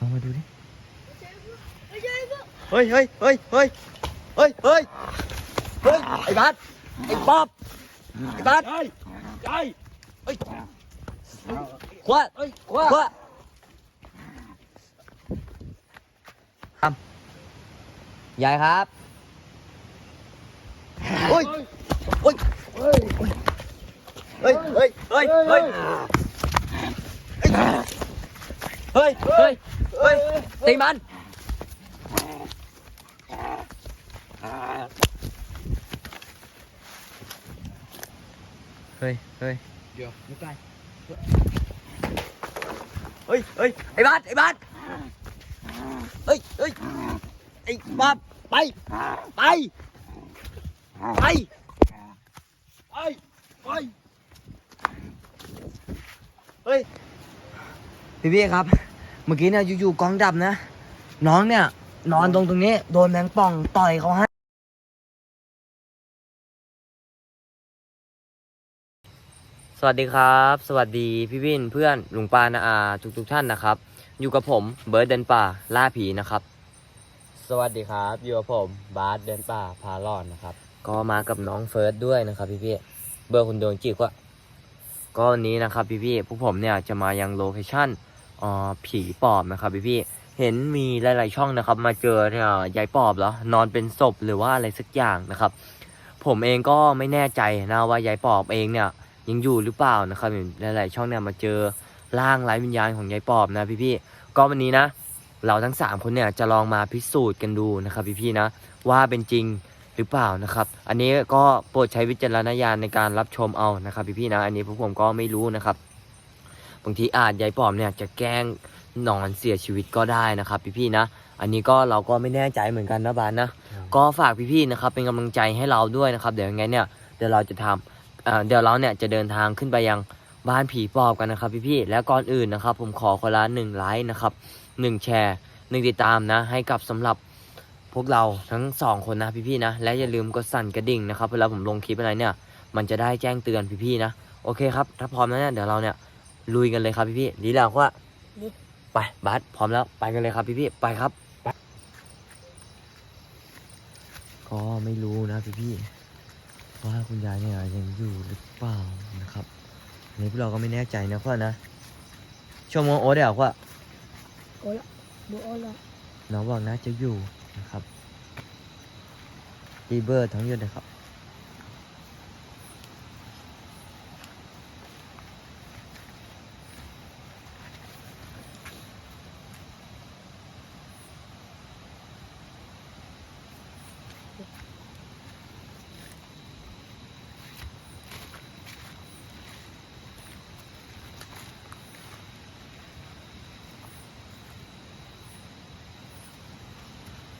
ลองมาดูดิ เฮ้ยเฮ้ยเฮ้ยเฮ้ยเฮ้ยเฮ้ยเฮ้ยไอ้บัสไอ้ป๊อบไอ้บัสใช่ใช่เฮ้ยขวาเฮ้ยขวาขวาครับยายครับเฮ้ยเฮ้ยเฮ้ยเฮ้ยเฮ้ยเฮ้ยเฮ้ย เฮ้ยเฮ้ยเฮ้ยตีมันเฮ้ยเฮ้ยเดี๋ยวไพี่พี่ครับ เมื่อกี้เนี่ยอยู่ๆกองดับนะ น้องเนี่ย นอนตรงตรงนี้ โดนแมงป่องต่อยเขาให้สวัสดีครับ สวัสดีพี่วินเพื่อนลุงปานาอาทุกทุกๆท่านนะครับ อยู่กับผมเบิร์ดเดินป่าล่าผีนะครับ สวัสดีครับ อยู่กับผมบาสเดินป่าพาลอนนะครับ ก็มากับน้องเฟิร์สด้วยนะครับพี่พี่เบอร์คุณโดนจิกว่าก็วันนี้นะครับพี่พี่พวกผมเนี่ยจะมายังโลเคชั่น ผีปอบนะครับพี่พี่เห็นมีหลาย ๆ ช่องนะครับ มาเจอเนี่ยยายปอบเหรอนอนเป็นศพหรือว่าอะไรสักอย่างนะครับ ผมเองก็ไม่แน่ใจนะว่ายายปอบเองเนี่ยยังอยู่หรือเปล่านะครับเห็นหลาย ๆ ช่องเนี่ยมาเจอร่างไร้วิญญาณของยายปอบนะพี่พี่ๆก็วันนี้นะ เราทั้งสามคนเนี่ยจะลองมาพิสูจน์กันดูนะครับพี่พี่ๆนะว่าเป็นจริงหรือเปล่านะครับ อันนี้ก็โปรดใช้วิจารณญาณในการรับชมเอานะครับพี่ๆนะ อันนี้พวกผมก็ไม่รู้นะครับ บางทีอาจยายปอมเนี่ยจะแกล้งนอนเสียชีวิตก็ได้นะครับพี่ๆนะ อันนี้ก็เราก็ไม่แน่ใจเหมือนกันนะบานนะ ก็ฝากพี่ๆนะครับเป็นกำลังใจให้เราด้วยนะครับ เดี๋ยวยังไงเนี่ยเดี๋ยวเราจะทำเอ่อเดี๋ยวเราเนี่ยจะเดินทางขึ้นไปยังบ้านผีปอบกันนะครับพี่ๆและก่อนอื่นนะครับ ผมขอคนละหนึ่งไลค์นะครับหนึ่งแชร์หนึ่งติดตามนะ ให้กับสำหรับพวกเราทั้งสองคนนะพี่ๆนะ และอย่าลืมกดสั่นกระดิ่งนะครับเวลาผมลงคลิปอะไรเนี่ย มันจะได้แจ้งเตือนพี่ๆนะ โอเคครับ ถ้าพร้อมแล้วเนี่ยเดี๋ยวเราเนี่ย ลุยกันเลยครับพี่ๆดีแล้วว่าไปบัสพร้อมแล้วไปกันเลยครับพี่ๆไปครับไปก็ไม่รู้นะพี่ๆว่าคุณยายเนี่ยยังอยู่หรือเปล่านะครับอันนี้พวกเราก็ไม่แน่ใจนะพ่อนะชั่วโมงโอ๊ตเดี๋ยวว่า Hola, no hola. น้องบอกน่าจะอยู่นะครับอีเบอร์ทั้งหมดนะครับ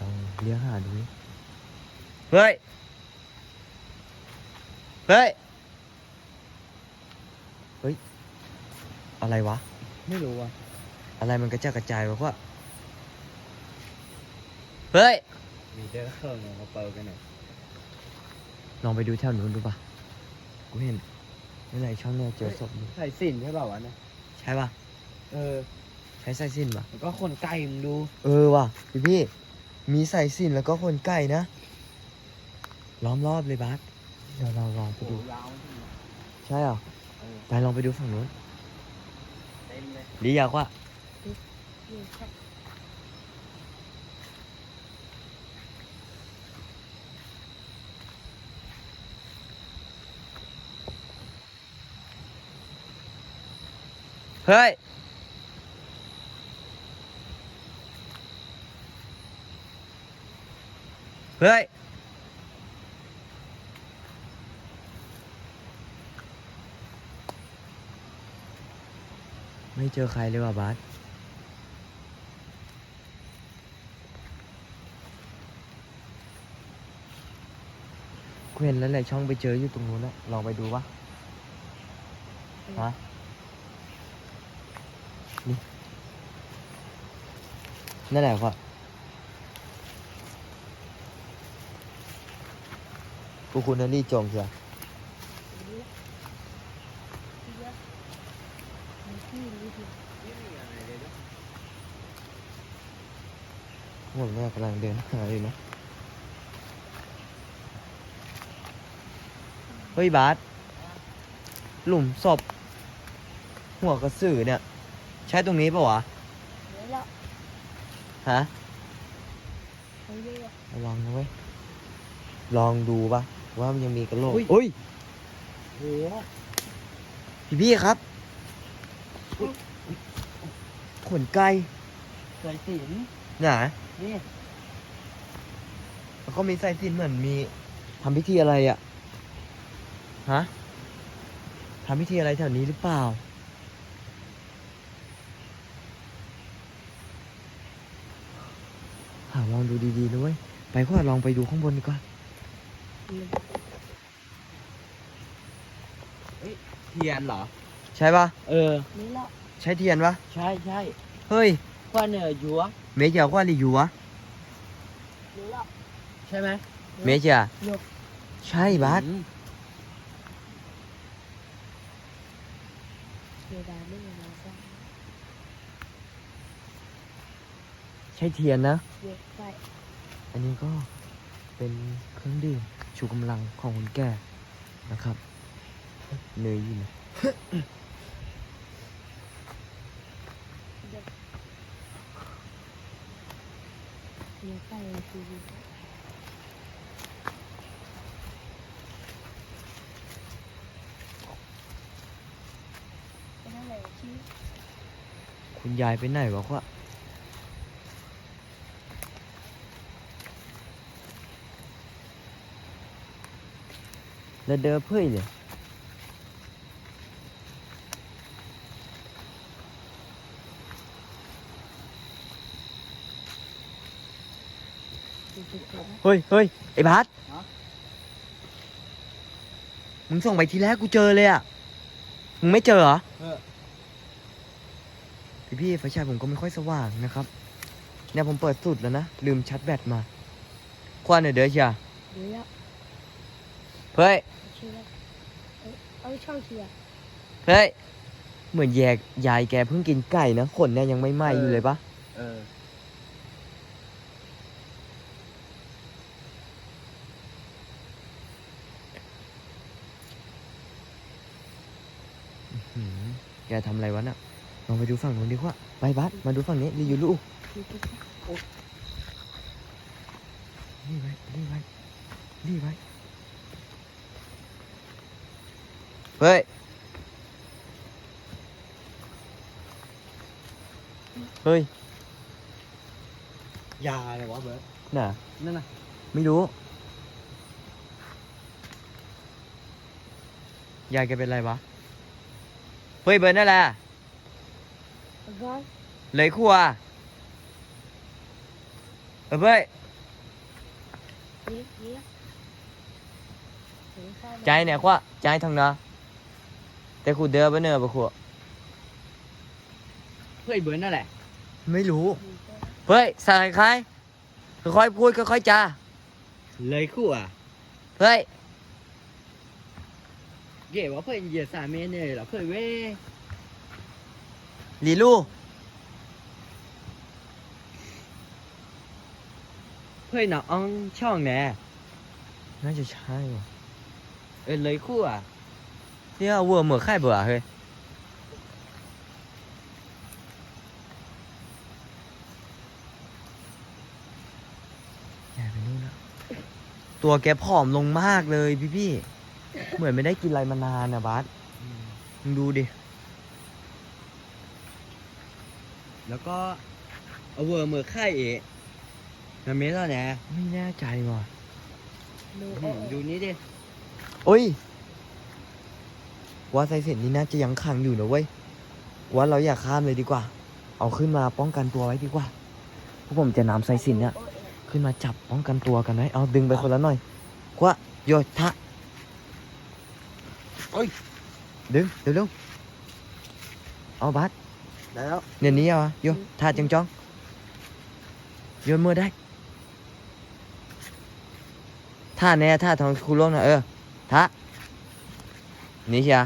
ลองเลี้ยงหาดูดิ เฮ้ย เฮ้ย เฮ้ย อะไรวะ ไม่รู้ว่ะ อะไรมันกระจายกระจายวะวะเฮ้ย มีเดอร์เคิลมาเปิดกันหน่อยลองไปดูแถวนู้นดูป่ะ กูเห็นเมื่อไหร่ช่องเนี่ยเจอศพอยู่ใส่สินใช่เปล่าวะเนี่ยใช่ป่ะ เออใช้สายสิญจนป่ะ แล้วก็คนไก่มึงดู เออว่ะพี่พี่ มีสายสิญจนแล้วก็คนไก่นะ ล้อมรอบเลยบาสเดี๋ยวเราลองไปดู ยาวใช่เหรอ เออไปลองไปดูฝั่งนู้นเต็มเลยดีอยากว่าเฮ้ย เฮ้ย ไม่เจอใครเลยว่ะบาสกูเห็นแล้วแหละช่องไปเจออยู่ตรงนู้นนะลองไปดูวะฮะนี่นั่นแหละว่ะกูคุณนลี่จงเชียว ผมเนี่ยกำลังเดินหาอยู่นะ เฮ้ยบาสหลุมศพ หัวกระสือเนี่ย ใช่ตรงนี้ปะวะเดี๋ยวละฮะเอาเยอะระวังนะเว้ย ลองดูปะว่ามันยังมีกระโหลกอุ้ยอุ้ยโหพี่พี่ครับขนไก่สายสิญหนา นี่แล้วก็มีสายสิญจนเหมือนมีทำพิธีอะไรอะฮะทำพิธีอะไรแถวนี้หรือเปล่า หาลองดูดีๆนะเว้ยไปก็ลองไปดูข้างบนดีกว่าเทียนเหรอ ใช่ปะเออ นี่ละใช่เทียนปะใช่ใช่เฮ้ยควันเนี่ยหยัว เมเจียวกว่าหรืออยู่วะเดี๋ยวละใช่ไหมเมเจียหยกใช่บาสอืมเดี๋ยวดาไม่มาซะใช่เทียนนะหยกไปอันนี้ก็เป็นเครื่องดื่มชูกำลังของคนแก่นะครับ เนยอยู่ไห เดี๋ยวไปคือก็นั่นแหละที่คุณยายไปไหนวะควะแล้วเดินเพื่อยเลย คือคือคือ เฮ้ยเฮ้ยไอ้บาสมึงส่งไปทีแรกกูเจอเลยอะ มึงไม่เจอเหรอเออ พี่พี่ไฟฉายผมก็ไม่ค่อยสว่างนะครับ เนี่ยผมเปิดสุดแล้วนะ ลืมชาร์จแบตมา ควันเนี่ยเดี๋ยวเชียเดี๋ยวละเฮ้ย เชื่อเอาเอาช่องเชียร์เฮ้ย เหมือนแยกยายแกเพิ่งกินไก่นะขนเนี่ยยังไม่ไหม้อยู่เลยปะเออ แกทำอะไรวะน่ะลองไปดูฝั่งนู้นดีกว่าไปบัสมาดูฝั่งนี้รีอยู่ลูกคือคือคือรีบไว้รีบไว้รีบไว้เฮ้ย เฮ้ย ยาอะไรวะเบิร์ดน่ะ นั่นน่ะไม่รู้ ยายแกเป็นไรวะเฮ้ยเบิร์นนั่นแหละ เอาก่อนเลยครัวเออเฮ้ยเดี๋ยวเดี๋ยวเดี๋ยวข้าวใจเนี่ยควะใจทางเนาะแต่คูเดินไปเนอะปะขัวเพื่อนเบิร์ดนั่นแหละ ไม่รู้ เฮ้ยใส่ใครค่อยๆพูดค่อยๆจาเลยคู่อะ เฮ้ย เก๋ว่าเพื่อนเหยียดสามเมตรเนี่ยเหรอเพื่อนเว้ยลีลูเพื่อนน่ะอ้องช่องแน่น่าจะใช่ว่ะเออเลยคู่อะเนี่ยวัวเหมือไข่เบื่อเฮ้ยแย่ไปนู่นแล้วตัวแกผอมลงมากเลยพี่พี่ๆ เหมือนไม่ได้กินอะไรมานานนะบาสมึงดูดิ แล้วก็เอาเวอร์มือไข่เอ๋น้ำเมตรแล้วแน่ไม่แน่ใจว่ะดูอืเอามดูนี้ดิ โอ้ย ว่าไซเซ็นนี่น่าจะยังขังอยู่นะเว้ย ว่าเราอย่าข้ามเลยดีกว่า เอาขึ้นมาป้องกันตัวไว้ดีกว่าพวกผมจะนำไซสินเนี่ย ขึ้นมาจับป้องกันตัวกันไว้เอาดึงไปคนละหน่อยกว่าโยทะ โอ้ย ดึงเร็วๆเอาบัสได้แล้วเนี่ยนี้เอาโยท่าจังจ้องโยนมือได้ท่าแน่ท่าทองคุโร่นะเออท่านี่เชีย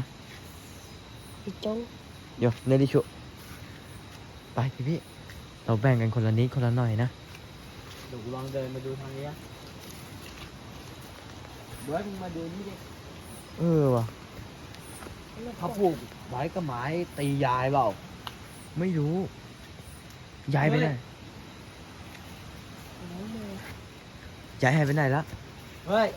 อีจงโยเนริชุไปพี่พี่เราแบ่งกันคนละนิดคนละหน่อยนะเดี๋ยวกูลองเดินมาดูทางนี้นะเบิร์ดมึงมาดูนี่ดิ เออว่ะ เขาปลูกไว้กับไม้ตียายเปล่า ไม่รู้ยายไปไหนยายหายไปไหนละเฮ้ย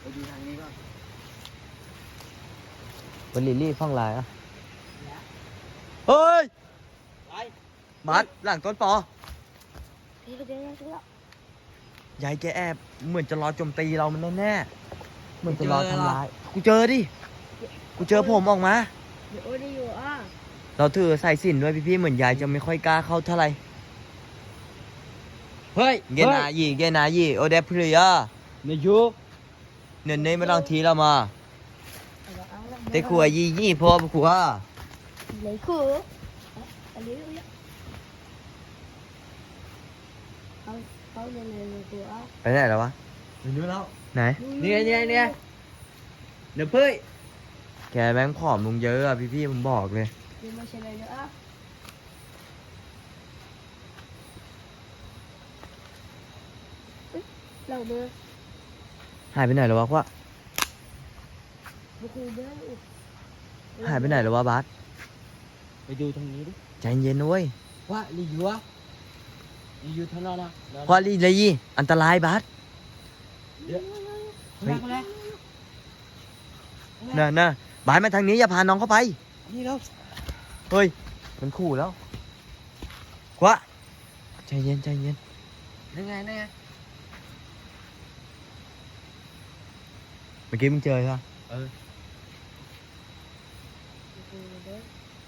ไปดูทางนี้ก่อนวันลิลลี่ฟังลายอะ เฮ้ย ไปบัสหลังต้นปอ เดี๋ยวเดี๋ยวเดี๋ยวยายแกแอบเหมือนจะรอโจมตีเรามันแน่ๆเหมือนจะรอทำร้ายกูเจอดิกูเจอผมออกมาเดี๋ยวได้อยู่อะเราถือสายสิญจนด้วยพี่ๆเหมือนยายจะไม่ค่อยกล้าเข้าเท่าไหร่เฮ้ยเกนายีเกนายีโอเดพริยาเนยยูเนินนี่ไม่ต้องทีเรามา แต่ขัวยียี่พอปะขัว lấy khử à lấy được nhá không không nên là của ไปไหนแล้ววะเนยยูแล้ว ไหน นี่ไงนี่ไงนี่ไงเดี๋ยวเพื่อยแกแบงค์ผอมลงเยอะอะพี่ๆผมบอกเลย nhưng mà xe này nữa đầu mưa หายไปไหนแล้ววะวะ một khu bếp หายไปไหนแล้ววะบัสไปดูทางนี้ดิใจเย็นนะเว้ยว่าลียูอะ ลียูทางนั้นนะคว้าลีเลยยี่อันตรายบัสเฮ้ยมาแล้วน่ะน่ะบายมาทางนี้อย่าพาน้องเข้าไป นี่แล้ว เฮ้ย มันขู่แล้วกวะใจเย็นใจเย็นนั่นไงนั่นไงเมื่อกี้มึงเจอใช่ปะเออ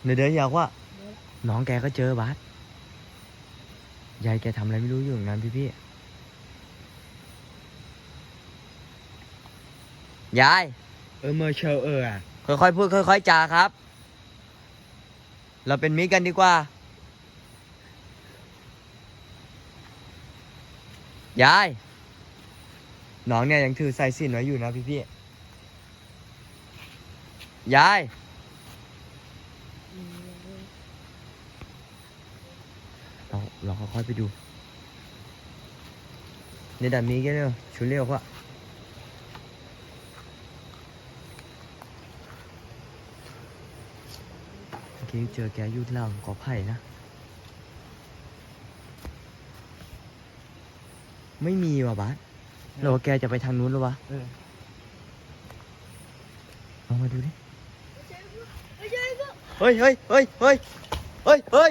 เดี๋ยวเดี๋ยวอยากว่า น้องแกก็เจอบาส ยายแกทำอะไรไม่รู้อยู่อย่างนั้นพี่พี่ยาย เออเมอร์เชลเอออะค่อยๆพูดค่อยๆจาครับ เราเป็นมิตรกันดีกว่า ยาย น้องเนี่ยยังถือสายสิญจนไว้อยู่นะพี่พี่ยาย เราค่อยๆไปดูในด่านนี้ก็เนี่ยชุดเรียกว่าเมื่อกี้เจอแกอยุดล่างกอไผ่นะ ไม่มีว่ะบาสหรือว่าแกจะไปทางนู้นหรือวะลองมาดูดิ เฮ้ยเฮ้ยเฮ้ยเฮ้ยเฮ้ยเฮ้ย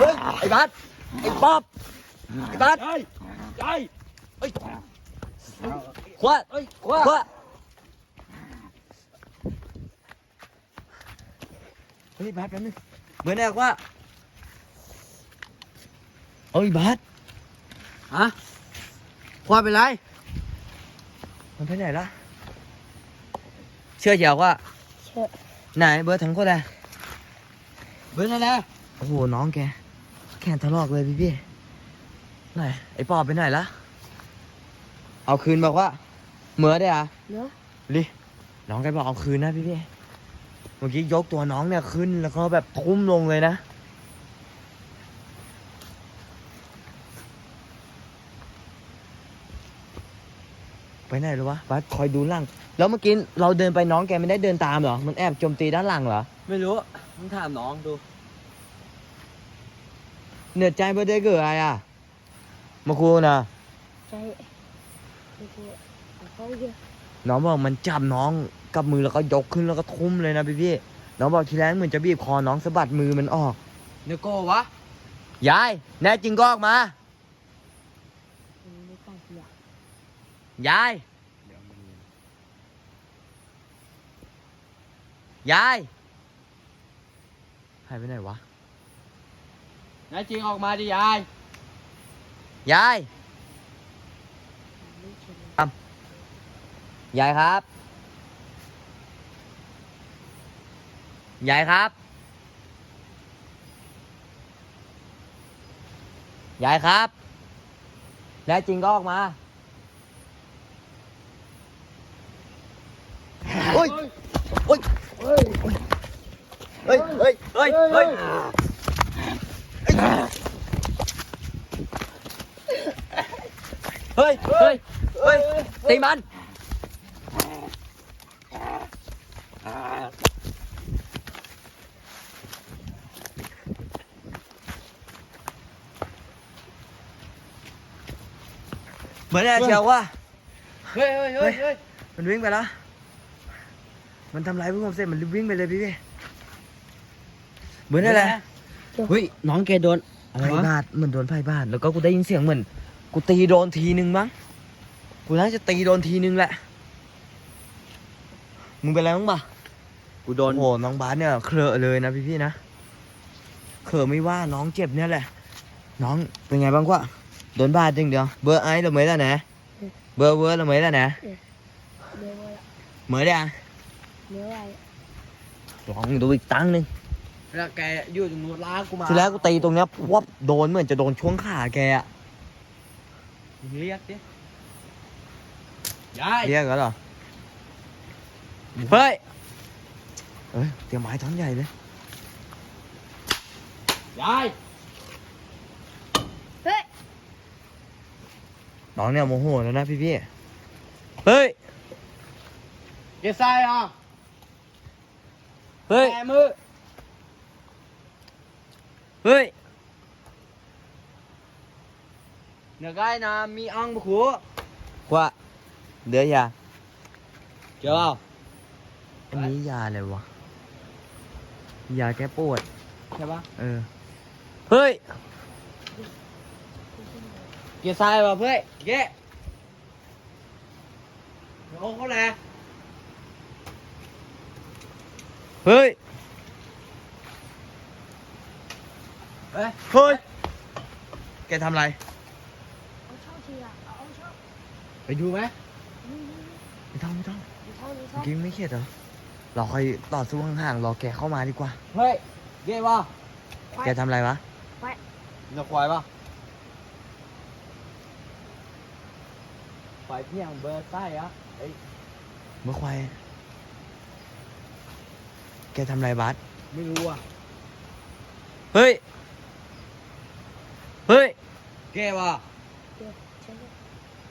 เฮ้ยไอ้บาสไอ้ป๊อบไอ้บาสยายยายขวาเอ้ยขวาขวาเฮ้ยบาสแป๊บนึงเหมือนแอกว่าเอ้ยบาสฮะว่าเป็นไร มันไปไหนละเชื่อเจียวว่า Sợ. ไหนเบอร์ทั้งคนเลยเบิ้ลอะไรโอ้โหน้องแก แขนทะลอกเลยพี่พี่ไหนไอ้ปอบไปไหนละเอาคืนบอกว่า เหมือได้อะ nữa ลิน้องแกบอกเอาคืนนะพี่พี่เมื่อกี้ยกตัวน้องเนี่ยขึ้นแล้วก็แบบทุ่มลงเลยนะไปไหนหรอวะบัสคอยดูหลังแล้วเมื่อกี้เราเดินไปน้องแกไม่ได้เดินตามเหรอ มันแอบโจมตีด้านหลังเหรอ ไม่รู้มึงถามน้องดู เหนื่อยใจไม่ได้เกิดอะไรอะมาคูนะ chạy Đi kìa. Ở không kìa น้องบอกมันจับน้องกับมือแล้วก็ยกขึ้นแล้วก็ทุ่มเลยนะพี่พี่น้องบอกทีแรกเหมือนจะบีบคอน้องสะบัดมือมันออกเนโก้วะยายแน่จริงก็ออกมา Ừ, đi cài kìa ยายยายหายไปไหนวะ นายจริงออกมาดิยาย ยาย Đi trên này. ยายครับ ยายครับ ยายครับแน่จริงก็ออกมาโอ้อ้ย โอ้ย เฮ้ย เฮ้ย เฮ้ย เฮ้ย ơi ơi ơi tìm anh mới ra chiều quá ơi ơi ơi ơi mình วิ่งไปแล้วมันทำไรเพื่อนผมเสร็จมันวิ่งไปเลยพี่พี่เหมือนอะไร เฮ้ยน้องแกโดนอะไรไพ่วะบาดเหมือนโดนไพ่บาดแล้วก็กูได้ยินเสียงเหมือน กูตีโดนทีนึงมั้งกูน่าจะตีโดนทีนึงแหละมึงเป็นอะไรบ้างปะกูโดนโอ้โหน้องบาสเนี่ยเคลอะเลยนะพี่พี่ๆนะเคลอะไม่ว่าน้องเจ็บเนี่ยแหละ น้องเป็นไงบ้างกว่าโดนบาดจริงเดียวเบอร์ไอ้เราไม่ได้นะเบอร์เบอร์เราไม่ได้นะเดี๋ยวไว้เหมือนเดียวเดี๋ยวไว้ลองดูอีกตั้งหนึ่ง แล้วแกอยู่ตรงนู้นลากกูมาทีแรกกูตีตรงเนี้ยวับโดนเหมือนจะโดนช่วงขาแกอะเรียกดิยายเรียกแล้วเหรอเฮ้ยเอ้ยเตรียมไม้ท่อนใหญ่เลยยายเฮ้ยน้องเนี่ยโมโหแล้วนะพี่พี่ๆเฮ้ยแกใส่อะเฮ้ยแกมือ Hỡi Nửa cái là mi ăn bố khổ Quá Đứa già Chưa bao อันนี้ยาอะไรวะ ยาแก้ปวด ใช่ปะเออ เฮ้ย เกียร์ทรายป่ะเพื่อนเกียร์โอ้เขาแหละเฮ้ย เฮ้ยเฮ้ยแกทำอะไร เอาช่องทีละเอาช่องไปดูไหมนี่นี่นี่ไม่ต้องไม่ต้องมีช่องมีช่เมื่อองกี้ไม่เข็ดเหรอเราคอยต่อสู้ห่างๆรอแกเข้ามาดีกว่า เฮ้ยแกป่ะแกทำอะไรวะเนื้อควายป่ะควายเพียงเบอร์ใต้อะเอ้ยเมื่อควายแกทำอะไรบัสไม่รู้อะเฮ้ยเฮ้ย 개와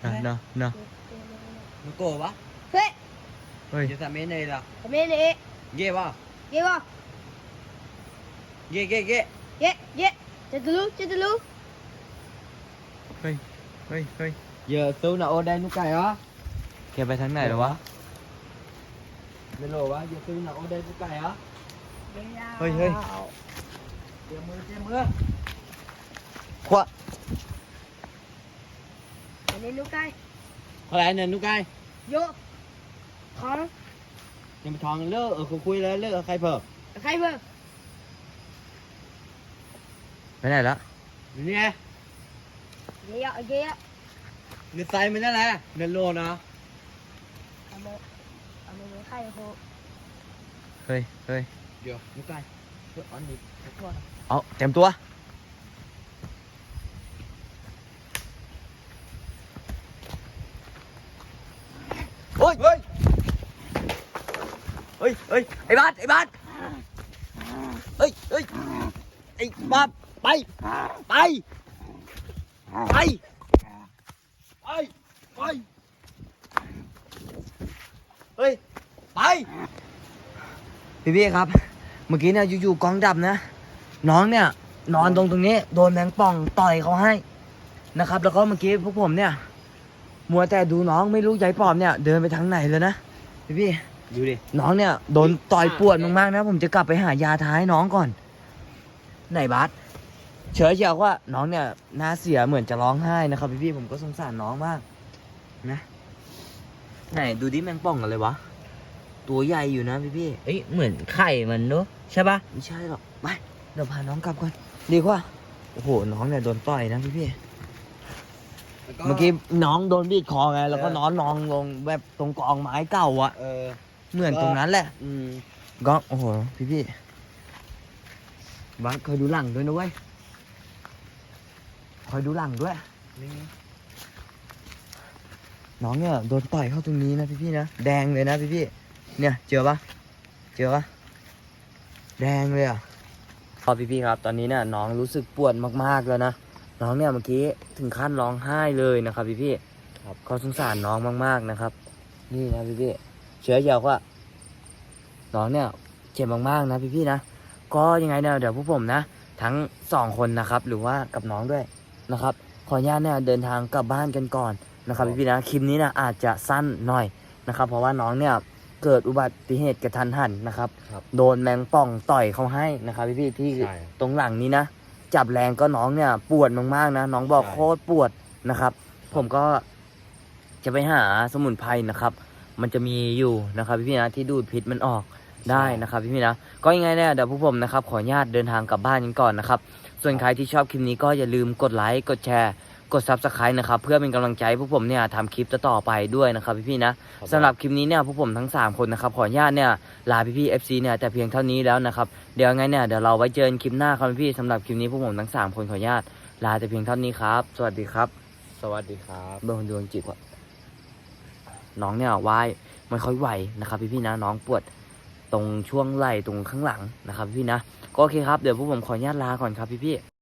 nè nè nè nó cổ quá. Thế ơi cái ta bên này là thằng này ghê quá à. ghê quá. Ghê ghê ghê. Ghê ghê. Chết luôn chết luôn ơi ơi ơi giờ tôi nào ô đây nó cài đó kẹp bài tháng này rồi quá. Bên lồ quá giờ tôi nào ô đây nó cài đó ơi ơi trời mưa trời mưa khoa lên nút cây hồi anh lên nút cây vô khó nhưng mà thằng lỡ ở khu quê là lỡ ở khai phở ở khai phở cái này đó đi nè đi ạ đi ạ người tay mình đó là nên lô nó hơi hơi vô nút cây เอาเต็มตัว เฮ้ยเฮ้ยไอ้บาสไอ้บาสเฮ้ยเฮ้ยไอ้บาสไป ไป ไป ไป ไป เฮ้ย ไป พี่พี่ครับ เมื่อกี้เนี่ยอยู่ๆกองดับนะ น้องเนี่ย นอนตรงตรงนี้ โดนแมงป่องต่อยเขาให้นะครับ แล้วก็เมื่อกี้พวกผมเนี่ย มัวแต่ดูน้องไม่รู้ยายปอบเนี่ย เดินไปทางไหนเลยนะ พี่พี่ Dù đi น้องเนี่ยโดนต่อยปวดมากๆนะ ผมจะกลับไปหายาทาให้น้องก่อน ไหนบัสเฉยเชียวว่าน้องเนี่ยหน้าเสียเหมือนจะร้องไห้นะครับ พี่พี่ๆผมก็สงสารน้องมากนะ ไหนดูดิแมงป่องอะไรวะ ตัวใหญ่อยู่นะพี่พี่ๆเอ้ยเหมือนไข่มันเนอะใช่ปะไม่ใช่หรอกไปเดี๋ยวพาน้องกลับก่อนดีกว่าโอ้โหน้องเนี่ยโดนต่อยนะพี่พี่ๆเมื่อกี้น้องโดนบีดคอไง แล้วก็เออน้องนองลงแบบตรงกองไม้เก่าอะ Ờ เหมือนตรงนั้นแหละ Ừ ก็โอ้โห พี่พี่บ้านคอยดูหลังด้วยนะเว้ยคอยดูหลังด้วยน้องเนี่ยโดนต่อยเข้าตรงนี้นะพี่พี่ๆนะ แดงเลยนะพี่พี่เนี่ย เจอปะเจอปะแดงเลยอะพอพี่ๆครับ ตอนนี้เนี่ยน้องรู้สึกปวดมากๆแล้วนะ น้องเนี่ยเมื่อกี้ถึงขั้นร้องไห้เลยนะครับพี่ๆครับก็สงสารน้องมากๆนะครับ นี่นะพี่ๆ เชื้อเยาวว่าน้องเนี่ยเจ็บมากๆนะพี่ๆนะ ก็ยังไงเนี่ยเดี๋ยวพวกผมนะ ทั้งสองคนนะครับ หรือว่ากับน้องด้วยนะครับ ขออนุญาตเนี่ยเดินทางกลับบ้านกันก่อนนะครับพี่ๆนะคลิปนี้นะอาจจะสั้นหน่อยนะครับ เพราะว่าน้องเนี่ยเกิดอุบัติเหตุกระทันหันนะครับ ครับโดนแมงป่องต่อยเขาให้นะครับพี่ๆที่ใช่ ตรงหลังนี้นะ จับแรงก็น้องเนี่ยปวดมากๆนะ น้องบอกใช่ โคตรปวดนะครับ ผมก็จะไปหาสมุนไพรนะครับ มันจะมีอยู่นะครับพี่ๆนะที่ดูดพิษมันออกได้นะครับพี่ๆนะก็ยังไงเนี่ยเดี๋ยวพวกผมนะครับขออนุญาตเดินทางกลับบ้านกันก่อนนะครับส่วนใครที่ชอบคลิปนี้ก็อย่าลืมกดไลค์กดแชร์ กด subscribe นะครับเพื่อเป็นกำลังใจให้พวกผมเนี่ยทำคลิปต่อๆไปด้วยนะครับพี่ๆนะครับสำหรับคลิปนี้เนี่ยพวกผมทั้ง 3 คนนะครับขออนุญาตเนี่ยลาพี่ๆ FC เนี่ยแต่เพียงเท่านี้แล้วนะครับเดี๋ยวไงเนี่ยเดี๋ยวเราไว้เจอกันคลิปหน้าครับพี่ๆสำหรับคลิปนี้พวกผมทั้ง 3 คนขออนุญาตลาแต่เพียงเท่านี้ครับ สวัสดีครับ สวัสดีครับเบอร์คนดวงจิตว่า น้องเนี่ยว่ายไม่ค่อยไหวนะครับพี่ๆนะน้องปวดตรงช่วงไหล่ตรงข้างหลังนะครับพี่นะก็โอเคครับเดี๋ยวพวกผมขออนุญาตลาก่อนครับพี่ๆ